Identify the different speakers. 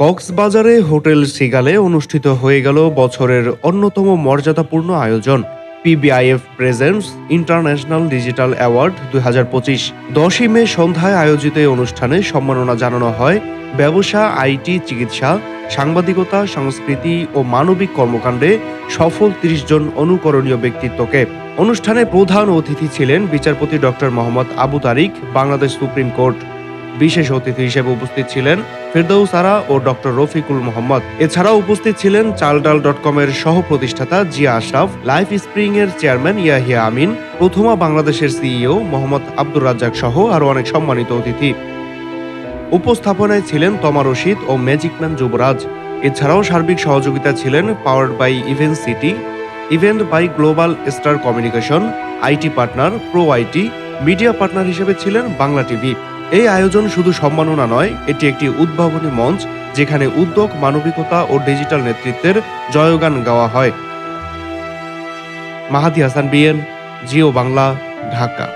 Speaker 1: কক্সবাজারে হোটেল সিগালে অনুষ্ঠিত হয়ে গেল বছরের অন্যতম মর্যাদাপূর্ণ আয়োজন PBIF presents international digital award দুই হাজার পঁচিশ। দশই মে সন্ধ্যায় আয়োজিত অনুষ্ঠানে সম্মাননা জানানো হয় ব্যবসা, আইটি, চিকিৎসা সাংবাদিকতা, সংস্কৃতি ও মানবিক কর্মকাণ্ডে সফল তিরিশ জন অনুকরণীয় ব্যক্তিত্বকে। অনুষ্ঠানে প্রধান অতিথি ছিলেন বিচারপতি doctor Mohammad Abu Tariq, Bangladesh supreme court. বিশেষ অতিথি হিসেবে উপস্থিত ছিলেন ফেরদৌস আরা ও ডক্টর রফিকুল মোহাম্মদ। এছাড়াও উপস্থিত ছিলেন চালডাল ডট কমের সহ প্রতিষ্ঠাতা জিয়া আশরাফ, লাইফ স্প্রিং এর চেয়ারম্যান ইয়াহিয়া আমিন, প্রথমা বাংলাদেশের সিইও মোহাম্মদ আব্দুর রাজ্জাক সহ আরও অনেক সম্মানিত অতিথি। উপস্থাপনায় ছিলেন তমা রশিদ ও ম্যাজিকম্যান যুবরাজ। এছাড়াও সার্বিক সহযোগিতা ছিলেন powered by event city, event by global star communication, IT partner, pro IT, media partner হিসেবে ছিলেন বাংলা টিভি। এই আয়োজন শুধু সম্মাননা নয়, এটি একটি উদ্ভাবনী মঞ্চ যেখানে উদ্যোগ, মানবিকতা ও ডিজিটাল নেতৃত্বের জয়গান গাওয়া হয়। Mahadi Hasan, BN, GO Bangla, Dhaka.